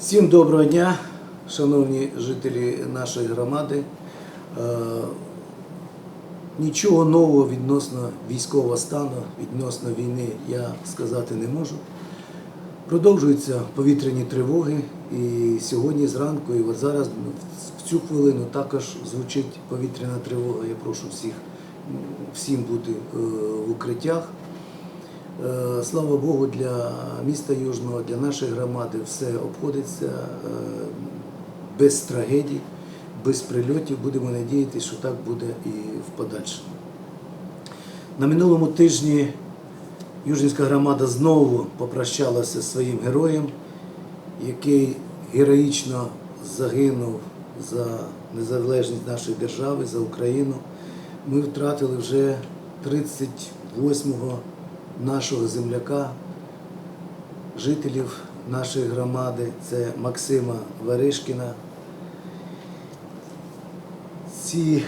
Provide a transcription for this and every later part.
Всім доброго дня, шановні жителі нашої громади. Е, Нічого нового відносно військового стану, відносно війни я сказати не можу. Продовжуються повітряні тривоги, і сьогодні зранку, і от зараз в цю хвилину також звучить повітряна тривога. Я прошу всіх всім бути е, в укриттях. Е, Слава Богу, для міста Южного, для нашої громади все обходиться е, без трагедій, без прильотів. Будемо надіятися, що так буде і в подальшому. На минулому тижні Южнівська громада знову попрощалася зі своїм героєм, який героїчно загинув за незалежність нашої держави, за Україну. Ми втратили вже 38-го нашого земляка, жителів нашої громади, це Максима Веришкіна. Ці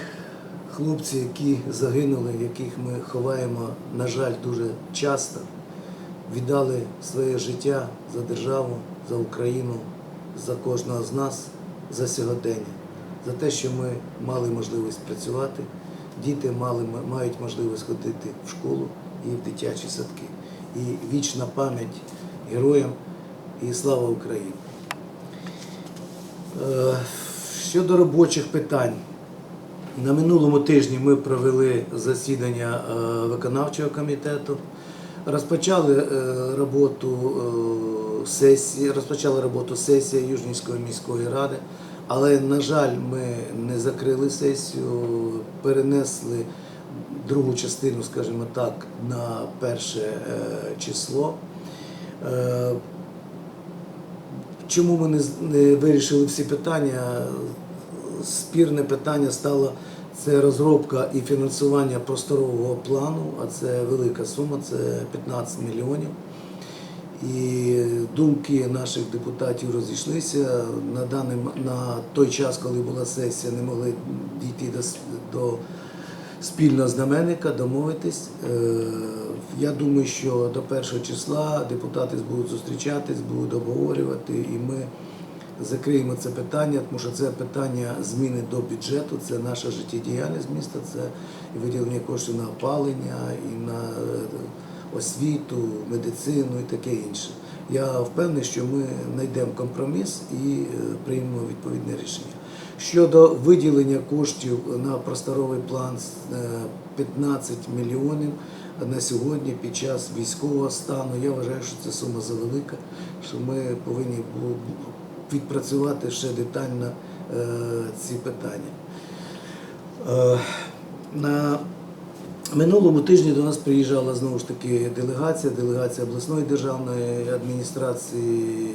хлопці, які загинули, яких ми ховаємо, на жаль, дуже часто, віддали своє життя за державу, за Україну, за кожного з нас, за сьогодення, за те, що ми мали можливість працювати, діти мали, мають можливість ходити в школу і в дитячі садки. І вічна пам'ять героям і слава Україні. Е, Щодо робочих питань, на минулому тижні ми провели засідання е, виконавчого комітету, розпочали е, роботу сесії, розпочала роботу сесія Южнівської міської ради, але, на жаль, ми не закрили сесію, перенесли другу частину, скажімо так, на перше е, число. Е, Чому ми не, вирішили всі питання? Спірне питання стало це розробка і фінансування просторового плану, а це велика сума, це 15 мільйонів. І думки наших депутатів розійшлися. На, даний, на той час, коли була сесія, не могли дійти до, до спільного знаменника, домовитись. Е, Я думаю, що до першого числа депутати будуть зустрічатись, будуть обговорювати, і ми закриємо це питання, тому що це питання зміни до бюджету, це наша життєдіяльність міста, це виділення коштів на опалення, і на е, освіту, медицину і таке інше. Я впевнений, що ми знайдемо компроміс і е, приймемо відповідне рішення. Щодо виділення коштів на просторовий план е, 15 мільйонів на сьогодні під час військового стану, я вважаю, що це сума завелика, що ми повинні відпрацювати ще детально е, ці питання. Е, На минулому тижні до нас приїжджала знову ж таки делегація, делегація обласної державної адміністрації,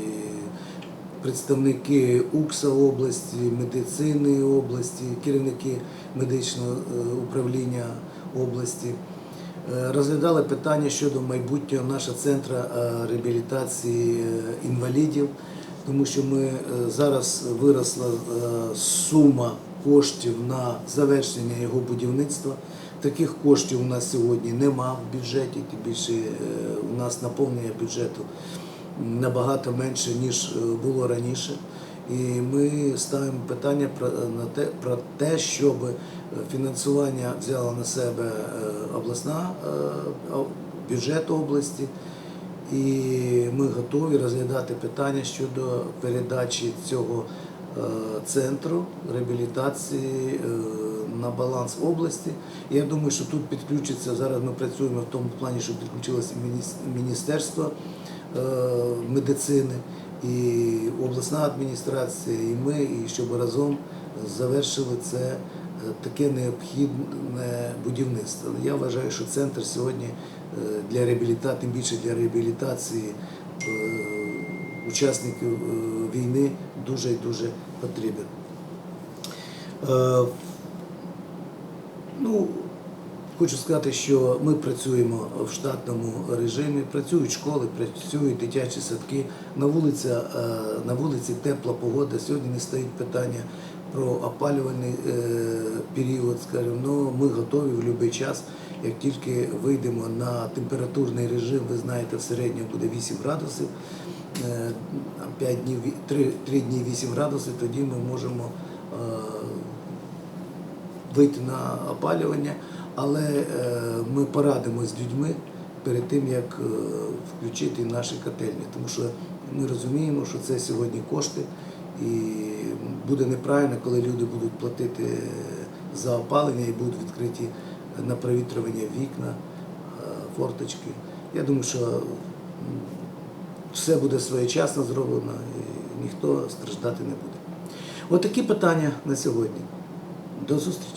представники УКСа області, медицини області, керівники медичного е, управління області. Е, Розглядали питання щодо майбутнього нашого центру е, реабілітації інвалідів, тому що ми зараз виросла сума коштів на завершення його будівництва. Таких коштів у нас сьогодні нема в бюджеті, тим більше у нас наповнення бюджету набагато менше, ніж е, було раніше. І ми ставимо питання про, на те, про те, щоб фінансування взяла на себе е, обласна е, бюджет області. І ми готові розглядати питання щодо передачі цього е, центру реабілітації е, на баланс області. Я думаю, що тут підключиться зараз. Ми працюємо в тому плані, що підключилося мініс- міністерство е, медицини і обласна адміністрація, і ми, і щоб разом завершили це е, таке необхідне будівництво. Я вважаю, що центр сьогодні е, для реабілітації, тим більше для реабілітації е, учасників е, війни дуже і дуже потрібен. Е, Ну, хочу сказати, що ми працюємо в штатному режимі, працюють школи, працюють дитячі садки. На вулиці, е, на вулиці тепла погода. Сьогодні не стоїть питання про опалювальний е, період, скажімо, але ми готові в будь-який час Як тільки вийдемо на температурний режим, ви знаєте, в середньому буде 8 градусів, 5 днів, 3, 3 дні 8 градусів, тоді ми можемо е, вийти на опалювання, але е, ми порадимося з людьми перед тим, як е, включити наші котельні, тому що ми розуміємо, що це сьогодні кошти, і буде неправильно, коли люди будуть платити за опалення і будуть відкриті на провітрювання вікна, е, форточки. Я думаю, що все буде своєчасно зроблено і ніхто страждати не буде. От питання на сьогодні. До зустрічі.